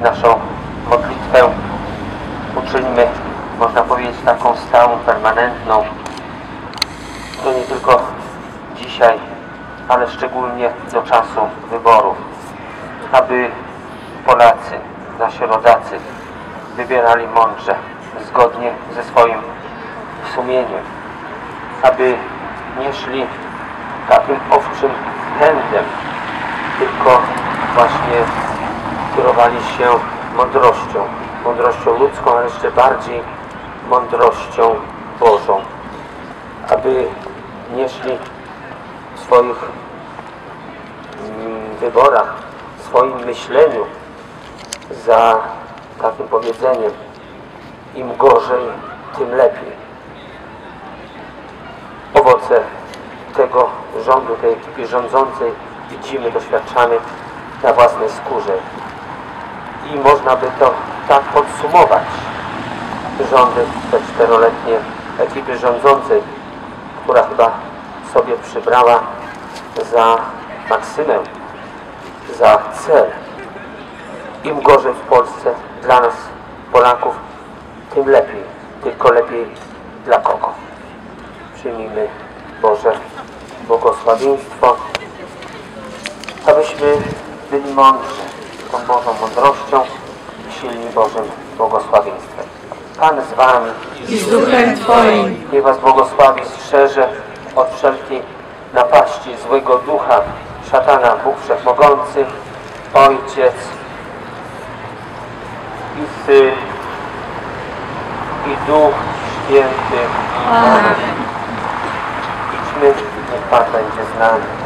naszą modlitwę uczyńmy, można powiedzieć, taką stałą, permanentną. To nie tylko dzisiaj, ale szczególnie do czasu wyborów, aby Polacy, nasi rodacy wybierali mądrze, zgodnie ze swoim sumieniem, aby nie szli takim owczym pędem, tylko właśnie kierowali się mądrością, mądrością ludzką, ale jeszcze bardziej mądrością Bożą, aby nie szli w swoich mm, wyborach, w swoim myśleniu za takim powiedzeniem im gorzej, tym lepiej. Owoce tego rządu, tej ekipy rządzącej widzimy, doświadczamy na własnej skórze. I można by to tak podsumować. Rządy te czteroletnie ekipy rządzącej, która chyba sobie przybrała za maksymę, za cel. Im gorzej w Polsce, dla nas, Polaków, tym lepiej. Tylko lepiej dla kogo? Przyjmijmy Boże błogosławieństwo, abyśmy byli mądrzy tą Bożą mądrością i silni Bożym błogosławieństwem. Pan z Wami, i z duchem Twoim. niech Was błogosławi, strzeże od wszelkiej napaści złego ducha, szatana, Bóg Wszechmogący, Ojciec i Syn i Duch Święty. Amen. Idźmy, niech Pan będzie z nami.